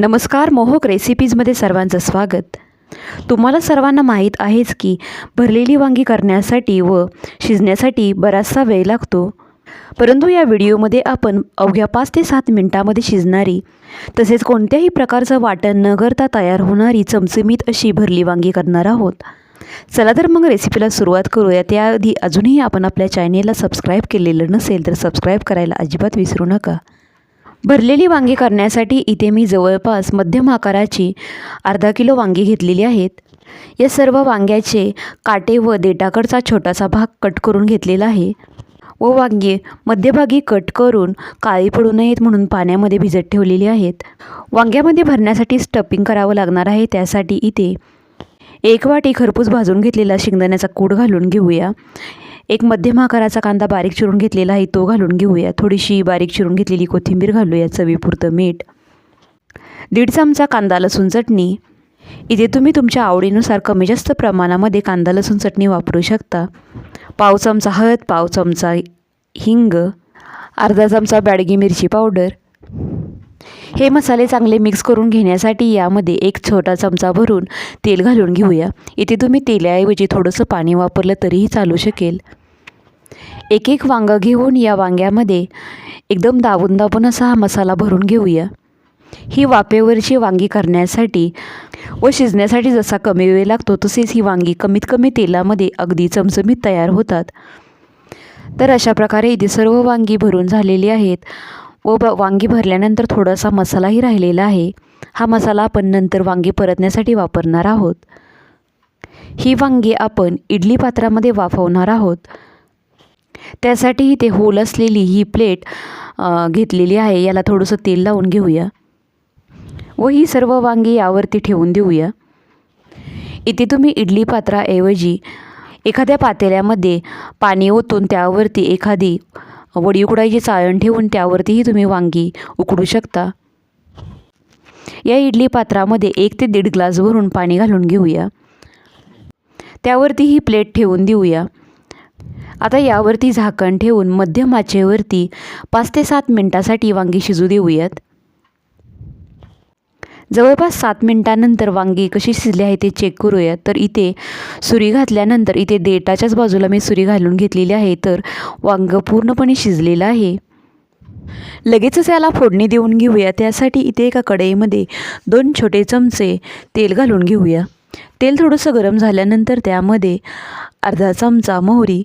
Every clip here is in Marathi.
नमस्कार मोहक रेसिपीजमध्ये सर्वांचं स्वागत. तुम्हाला सर्वांना माहीत आहेच की भरलेली वांगी करण्यासाठी व शिजण्यासाठी बराचसा वेळ लागतो. परंतु या व्हिडिओमध्ये आपण अवघ्या पाच ते सात मिनटामध्ये शिजणारी तसेच कोणत्याही प्रकारचं वाटण न करता तयार होणारी चमचमीत अशी भरली वांगी करणार आहोत. चला तर मग रेसिपीला सुरुवात करूया. त्याआधी अजूनही आपण आपल्या चॅनेलला सबस्क्राईब केलेलं नसेल तर सबस्क्राईब करायला अजिबात विसरू नका. भरलेली वांगी करण्यासाठी इथे मी जवळपास मध्यम आकाराची अर्धा किलो वांगी घेतलेली आहेत. या सर्व वांग्याचे काटे व देटाकडचा छोटासा भाग कट करून घेतलेला आहे. व वांगी मध्यभागी कट करून काळी पडू नयेत म्हणून पाण्यामध्ये भिजत ठेवलेली आहेत. वांग्यामध्ये भरण्यासाठी स्टपिंग करावं लागणार आहे. त्यासाठी इथे एक वाटी खरपूस भाजून घेतलेला शेंगदाण्याचा कूड घालून घेऊया. एक मध्यम आकाराचा कांदा बारीक चिरून घेतलेला आहे. तो घालून घेऊया. थोडीशी बारीक चिरून घेतलेली कोथिंबीर घालूया. चवीपुरतं मीठ. दीड चमचा कांदा लसूण चटणी. इथे तुम्ही तुमच्या आवडीनुसार कमी जास्त प्रमाणामध्ये कांदा लसूण चटणी वापरू शकता. पाव चमचा हळद पाव चमचा हिंग अर्धा चमचा बॅडगी मिरची पावडर. हे मसाले चांगले मिक्स करून घेण्यासाठी यामध्ये एक छोटा चमचा भरून तेल घालून घेऊया. इथे तुम्ही तेलाऐवजी थोडंसं पाणी वापरलं तरीही चालू शकेल. एक एक वांगं घेऊन या वांग्यामध्ये एकदम दाबून दाबून असा हा मसाला भरून घेऊया. ही वाफेवरची वांगी करण्यासाठी व शिजण्यासाठी जसा कमी वेळ लागतो तसेच ही वांगी कमीत कमी तेलामध्ये अगदी चमचमीत तयार होतात. तर अशा प्रकारे इथे सर्व वांगी भरून झालेली आहेत व ब वांगी भरल्यानंतर थोडासा मसालाही राहिलेला आहे. हा मसाला आपण नंतर वांगी परतण्यासाठी वापरणार आहोत. ही वांगी आपण इडली पात्रामध्ये वाफवणार आहोत. त्यासाठी इथे होल असलेली ही प्लेट घेतलेली आहे. याला थोडंसं तेल लावून घेऊया. व ही सर्व वांगी यावरती ठेवून देऊया. इथे तुम्ही इडली पात्राऐवजी एखाद्या पातेल्यामध्ये पाणी ओतून त्यावरती एखादी वडी उकडायची चाळण ठेवून त्यावरतीही तुम्ही वांगी उकडू शकता. या इडली पात्रामध्ये एक ते दीड ग्लास भरून पाणी घालून घेऊया. त्यावरती ही प्लेट ठेवून देऊया. आता यावरती झाकण ठेवून मध्यम आचेवरती पाच ते सात मिनटासाठी वांगी शिजू देऊयात. जवळपास सात मिनटानंतर वांगी कशी शिजली आहे ते चेक करूया तर इथे सुरी घातल्यानंतर इथे देटाच्याच बाजूला मी सुरी घालून घेतलेली आहे तर वांग पूर्णपणे शिजलेलं आहे. लगेचच याला फोडणी देऊन घेऊया. त्यासाठी इथे एका कढईमध्ये दोन छोटे चमचे तेल घालून घेऊया. तेल थोडंसं गरम झाल्यानंतर त्यामध्ये अर्धा चमचा मोहरी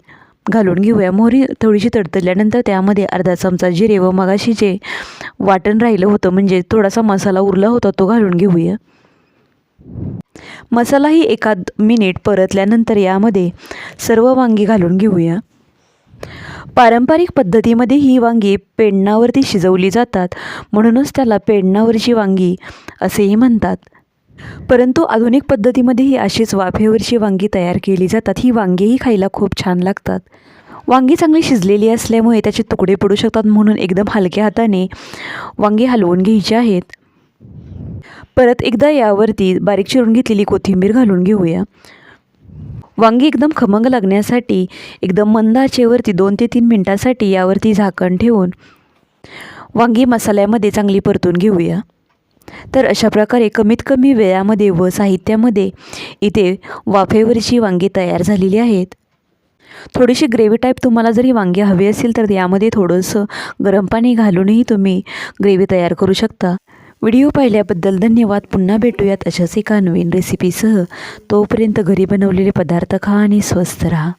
घालून घेऊया. मोहरी थोडीशी तडतडल्यानंतर त्यामध्ये अर्धा चमचा जिरे व मगाशी जे वाटण राहिलं होतं म्हणजे थोडासा मसाला उरला होता तो घालून घेऊया. मसालाही एखाद मिनिट परतल्यानंतर यामध्ये सर्व वांगी घालून घेऊया. पारंपरिक पद्धतीमध्ये ही वांगी पेडणावरती शिजवली जातात म्हणूनच त्याला पेडणावरची वांगी असेही म्हणतात. परंतु आधुनिक पद्धतीमध्येही अशीच वाफेवरची वांगी तयार केली जातात. ही वांगीही खायला खूप छान लागतात. वांगी चांगली शिजलेली असल्यामुळे त्याचे तुकडे पडू शकतात म्हणून एकदम हलक्या हाताने वांगी हलवून घ्यायची आहेत. परत एकदा यावरती बारीक चिरून घेतलेली कोथिंबीर घालून घेऊया. वांगी एकदम खमंग लागण्यासाठी एकदम मंद आचेवरती दोन ते तीन मिनटासाठी यावरती झाकण ठेवून वांगी मसाल्यामध्ये चांगली परतून घेऊया. तर अशा प्रकारे कमीत कमी वेळामध्ये व साहित्यामध्ये इथे वाफेवरची वांगी तयार झालेली आहेत. थोडीशी ग्रेव्ही टाईप तुम्हाला जरी वांगी हवी असेल तर यामध्ये थोडंसं गरम पाणी घालूनही तुम्ही ग्रेव्ही तयार करू शकता. व्हिडिओ पाहिल्याबद्दल धन्यवाद. पुन्हा भेटूयात अशाच एका नवीन रेसिपीसह तोपर्यंत घरी बनवलेले पदार्थ खा आणि स्वस्थ राहा.